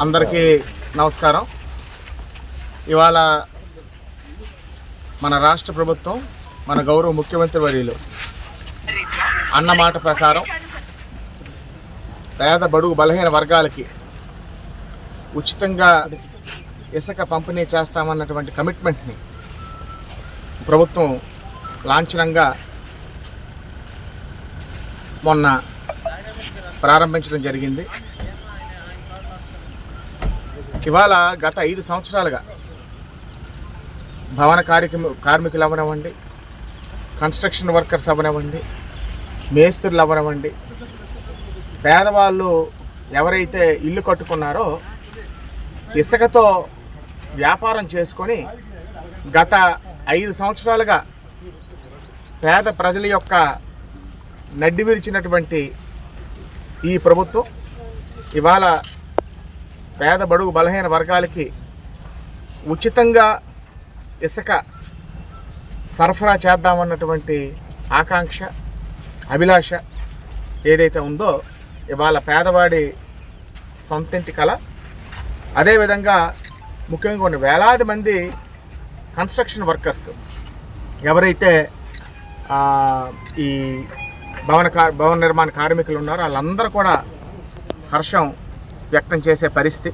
అందరికీ నమస్కారం. ఇవాళ మన రాష్ట్ర ప్రభుత్వం మన గౌరవ ముఖ్యమంత్రి వర్యులు అన్నమాట ప్రకారం పేద బడుగు బలహీన వర్గాలకి ఉచితంగా ఇసుక పంపిణీ చేస్తామన్నటువంటి కమిట్మెంట్ని ప్రభుత్వం లాంఛనంగా మొన్న ప్రారంభించడం జరిగింది. ఇవాళ గత ఐదు సంవత్సరాలుగా భవన కార్యక్రమ కార్మికులు అవనివ్వండి కన్స్ట్రక్షన్ వర్కర్స్ అవనివ్వండి మేస్త్రులు అవనివ్వండి పేదవాళ్ళు ఎవరైతే ఇల్లు కట్టుకున్నారో ఇసుకతో వ్యాపారం చేసుకొని గత ఐదు సంవత్సరాలుగా పేద ప్రజల యొక్క నడ్డి విరిచినటువంటి ఈ ప్రభుత్వం ఇవాళ పేద బడుగు బలహీన వర్గాలకి ఉచితంగా ఇసుక సరఫరా చేద్దామన్నటువంటి ఆకాంక్ష అభిలాష ఏదైతే ఉందో ఇవాళ పేదవాడి సొంతింటి కళ. అదేవిధంగా ముఖ్యంగా కొన్ని వేలాది మంది కన్స్ట్రక్షన్ వర్కర్స్. ఎవరైతే ఈ భవన కా భవన నిర్మాణ కార్మికులు ఉన్నారో వాళ్ళందరూ కూడా హర్షం వ్యక్తం చేసే పరిస్థితి.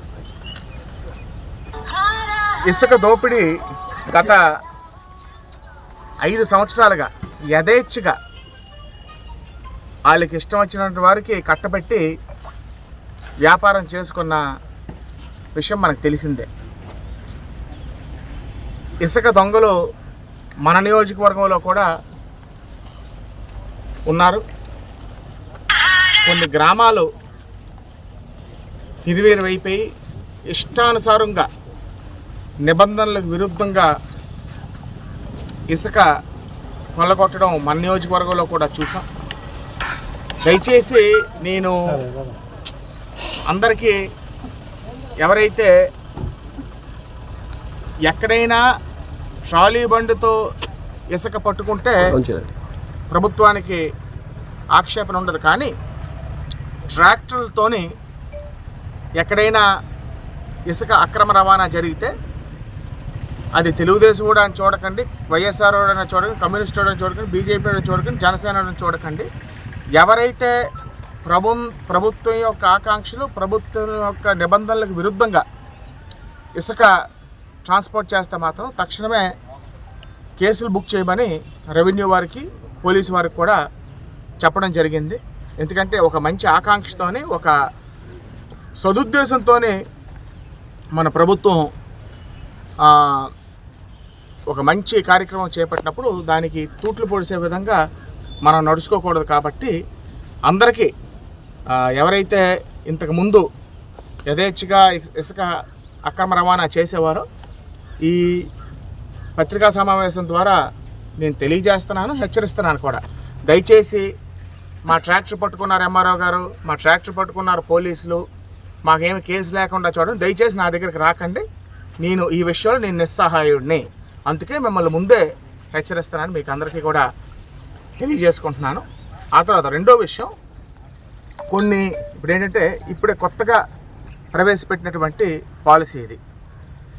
ఇసుక దోపిడీ గత ఐదు సంవత్సరాలుగా యథేచ్ఛగా వాళ్ళకి ఇష్టం వచ్చినటువంటి వారికి కట్టబెట్టి వ్యాపారం చేసుకున్న విషయం మనకు తెలిసిందే. ఇసుక దొంగలు మన నియోజకవర్గంలో కూడా ఉన్నారు. కొన్ని గ్రామాలు నిర్వీర్యమైపోయి ఇష్టానుసారంగా నిబంధనలకు విరుద్ధంగా ఇసుక కొల్లగొట్టడం మన నియోజకవర్గంలో కూడా చూసాం. దయచేసి నేను అందరికీ ఎవరైతే ఎక్కడైనా ట్రాలీ బండితో ఇసుక పట్టుకుంటే ప్రభుత్వానికి ఆక్షేపణ ఉండదు. కానీ ట్రాక్టర్లతోని ఎక్కడైనా ఇసుక అక్రమ రవాణా జరిగితే అది తెలుగుదేశం కూడా అని చూడకండి వైఎస్ఆర్ అని చూడకండి కమ్యూనిస్ట్ అని చూడకండి బీజేపీ అని చూడకండి జనసేన అని చూడకండి. ఎవరైతే ప్రభు ప్రభుత్వం యొక్క ఆకాంక్షలు ప్రభుత్వం యొక్క నిబంధనలకు విరుద్ధంగా ఇసుక ట్రాన్స్పోర్ట్ చేస్తే మాత్రం తక్షణమే కేసులు బుక్ చేయమని రెవెన్యూ వారికి పోలీసు వారికి కూడా చెప్పడం జరిగింది. ఎందుకంటే ఒక మంచి ఆకాంక్షతోనే ఒక సదుద్దేశంతోనే మన ప్రభుత్వం ఒక మంచి కార్యక్రమం చేపట్టినప్పుడు దానికి తూట్లు పొడిసే విధంగా మనం నడుచుకోకూడదు కాబట్టి అందరికీ ఎవరైతే ఇంతకుముందు యథేచ్ఛగా ఇసుక అక్రమ రవాణా చేసేవారో ఈ పత్రికా సమావేశం ద్వారా నేను తెలియజేస్తున్నాను హెచ్చరిస్తున్నాను కూడా. దయచేసి మా ట్రాక్టర్ పట్టుకున్నారు ఎంఆర్ఓ గారు మా ట్రాక్టర్ పట్టుకున్నారు పోలీసులు మాకేమి కేసు లేకుండా చూడండి. దయచేసి నా దగ్గరికి రాకండి. నేను ఈ విషయంలో నేను నిస్సహాయుడిని. అందుకే మిమ్మల్ని ముందే హెచ్చరిస్తున్నాను మీకు అందరికీ కూడా తెలియజేసుకుంటున్నాను. ఆ తర్వాత రెండో విషయం కొన్ని ఇప్పుడు ఏంటంటే ఇప్పుడే కొత్తగా ప్రవేశపెట్టినటువంటి పాలసీ ఇది.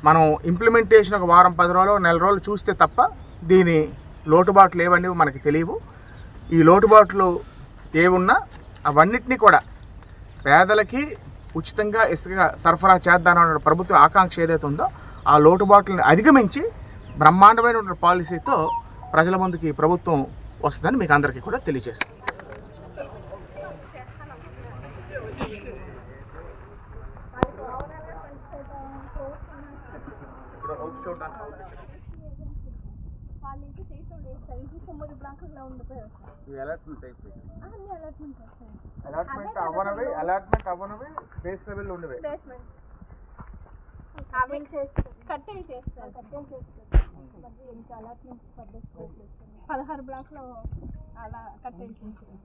మనం ఇంప్లిమెంటేషన్ ఒక వారం పది రోజులు నెల రోజులు చూస్తే తప్ప దీని లోటుబాట్లు ఏవన్నీ మనకి తెలియవు. ఈ లోటుబాట్లు ఏవున్నా అవన్నిటినీ కూడా పేదలకి ఉచితంగా ఇసుక సరఫరా చేద్దామన్న ప్రభుత్వ ఆకాంక్ష ఏదైతే ఉందో ఆ లోటుబాట్లను అధిగమించి బ్రహ్మాండమైనటువంటి పాలసీతో ప్రజల ముందుకి ప్రభుత్వం వస్తుందని మీకు అందరికీ కూడా తెలియజేస్తాను వాళ్ళు ఇది చేసాం చేస్తారు ఇది తొమ్మిది బ్లాకుల్లో ఉండిపోయారు. అన్ని అలాట్మెంట్ వస్తాయి అలాట్మెంట్ అవ్వనవి అలాట్మెంట్ అవ్వనవి బేస్ లెవెల్ ఉండేవి బేస్మెంట్ అవి చేస్తారు. కట్టెలు చేస్తారు. కట్టెలు చేస్తారు. ఇంకా అలాట్మెంట్ పద్ధతి పదహారు బ్లాక్లో అలా కట్టెలు చేస్తారు.